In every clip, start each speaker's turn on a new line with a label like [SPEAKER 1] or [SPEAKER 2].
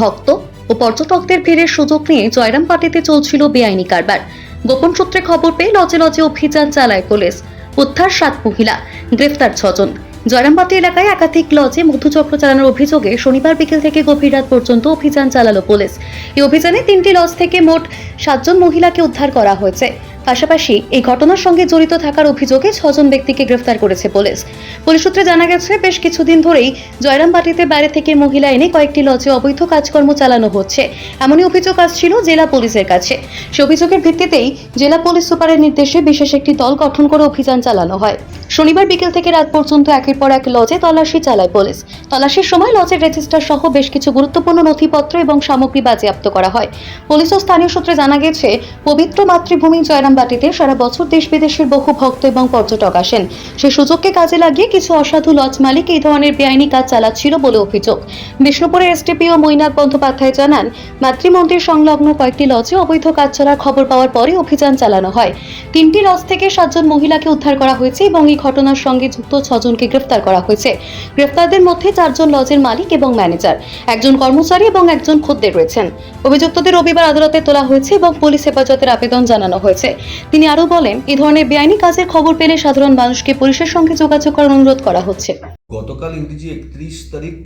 [SPEAKER 1] ভক্ত ও পর্যটকদের ভিড়ের সুযোগ নিয়ে জয়রাম জয়রামপাটিতে চলছিল বেআইনি কারবার। গোপন সূত্রে খবর পেয়ে লজে লজে অভিযান চালায় পুলিশ। উদ্ধার সাত মহিলা, গ্রেফতার ছজন। জয়রামবাটি এলাকায় একাধিক লজে মধুচক্র চালানোর অভিযোগে শনিবার বিকেল থেকে গভীর রাত পর্যন্ত অভিযান চালালো পুলিশ। এই অভিযানে তিনটি লজ থেকে মোট সাতজন মহিলাকে উদ্ধার করা হয়েছে। পাশাপাশি এই ঘটনার সঙ্গে জড়িত থাকার অভিযোগে ছজন ব্যক্তিকে গ্রেফতার করেছে পুলিশ। পুলিশ সূত্রে জানা গেছে, বেশ কিছুদিন ধরেই জয়রামবাটিতে বাইরে থেকে মহিলা এনে কয়েকটি লজে অবৈধ কাজকর্ম চালানো হচ্ছে। এমনই অভিযোগ আসছিল জেলা পুলিশের কাছে। সে অভিযোগের ভিত্তিতেই জেলা পুলিশ সুপারের নির্দেশে বিশেষ একটি দল গঠন করে অভিযান চালানো হয়। শনিবার বিকেল থেকে রাত পর্যন্ত একের পর এক লজে তল্লাশি চালায় পুলিশ। তল্লাশির সময় লজের রেজিস্টার সহ বেশ কিছু গুরুত্বপূর্ণ নথিপত্র এবং সামগ্রী বাজেয়াপ্ত করা হয়। পুলিশ ও স্থানীয় সূত্রে জানা গেছে, পবিত্র মাতৃভূমি জয়রামবাটিতে সারা বছর দেশ বিদেশের বহু ভক্ত এবং পর্যটক আসেন। সে সুযোগকে কাজে লাগিয়ে কিছু অসাধু লজ মালিক এই ধরনের বেআইনি কাজ চালাচ্ছিল বলে অভিযোগ। বিষ্ণুপুরের এসটিপিও মৈনাক বন্দ্যোপাধ্যায় জানান, মাতৃমন্দির সংলগ্ন কয়েকটি লজে অবৈধ কাজ চলার খবর পাওয়ার পরে অভিযান চালানো হয়। তিনটি লজ থেকে সাতজন মহিলাকে উদ্ধার করা হয়েছে এবং এই ঘটনার সঙ্গে যুক্ত ছজনকে গ্রেফতার করা হয়েছে। গ্রেফতারদের মধ্যে চারজন লজের মালিক এবং ম্যানেজার, একজন কর্মচারী এবং একজন খদ্দের রয়েছেন। অভিযুক্তদের রবিবার আদালতে তোলা হয়েছে এবং পুলিশ হেফাজতের আবেদন জানানো হয়েছে। তিনি আরও বলেন এই ধরনের বেআইনি কাজের খবর পেলে সাধারণ মানুষকে পুলিশের সঙ্গে যোগাযোগ করার অনুরোধ করা হচ্ছে।
[SPEAKER 2] গতকাল ইংরেজি একত্রিশ তারিখ,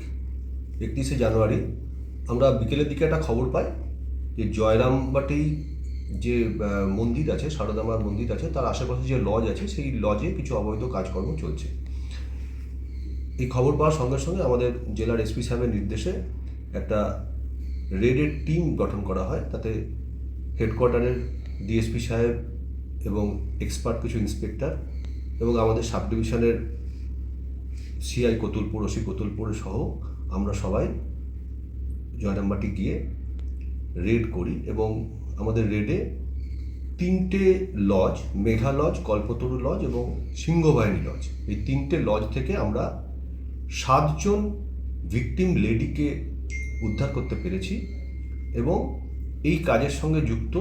[SPEAKER 2] একত্রিশে জানুয়ারি, আমরা বিকেলের দিকে একটা খবর পাই যে জয়রামবাটি যে মন্দির আছে, সারদামার মন্দির আছে, তার আশেপাশে যে লজ আছে, সেই লজে কিছু অবৈধ কাজকর্ম চলছে। এই খবর পাওয়ার সঙ্গে সঙ্গে আমাদের জেলার এসপি সাহেবের নির্দেশে একটা রেডের টিম গঠন করা হয়, তাতে হেডকোয়ার্টারের ডিএসপি সাহেব এবং এক্সপার্ট কিছু ইন্সপেক্টর এবং আমাদের সাব ডিভিশনের সিআই কতুলপুর ওসি কতুলপুর সহ আমরা সবাই জয়রামবাটি গিয়ে রেড করি এবং আমাদের রেডে তিনটে lodge Megha lodge Kalpataru lodge এবং সিংহবাহিনী লজ এই তিনটে লজ থেকে আমরা সাতজন ভিকটিম লেডিকে উদ্ধার করতে পেরেছি এবং এই কাজের সঙ্গে যুক্ত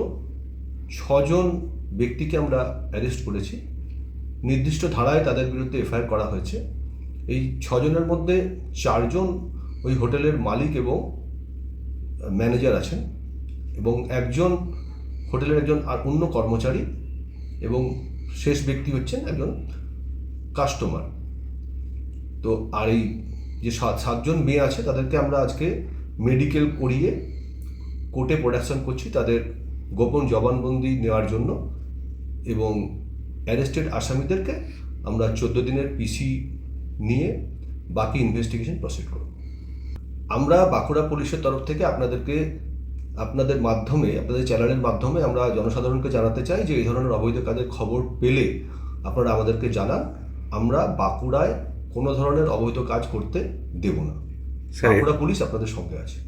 [SPEAKER 2] ছজন ব্যক্তিকে আমরা অ্যারেস্ট করেছি। নির্দিষ্ট ধারায় তাদের বিরুদ্ধে এফআইআর করা হয়েছে। এই ছজনের মধ্যে চারজন ওই হোটেলের মালিক এবং ম্যানেজার আছেন এবং একজন হোটেলের একজন আর অন্য কর্মচারী এবং শেষ ব্যক্তি হচ্ছেন একজন কাস্টমার তো আর এই যে সাত, সাতজন মেয়ে আছে তাদেরকে আমরা আজকে মেডিকেল করিয়ে কোর্টে প্রোডাকশন করছি। তাদের গোপন জবানবন্দি নেওয়ার জন্য এবং অ্যারেস্টেড আসামিদেরকে আমরা চোদ্দ দিনের পিসি নিয়ে বাকি ইনভেস্টিগেশন প্রসিড করব। আমরা বাঁকুড়া পুলিশের তরফ থেকে আপনাদেরকে আপনাদের মাধ্যমে আপনাদের চ্যানেলের মাধ্যমে আমরা জনসাধারণকে জানাতে চাই যে এই ধরনের অবৈধ কাজের খবর পেলে আপনারা আমাদেরকে জানান। আমরা বাঁকুড়ায় কোনো ধরনের অবৈধ কাজ করতে দেব না। বাঁকুড়া পুলিশ আপনাদের সঙ্গে আছে।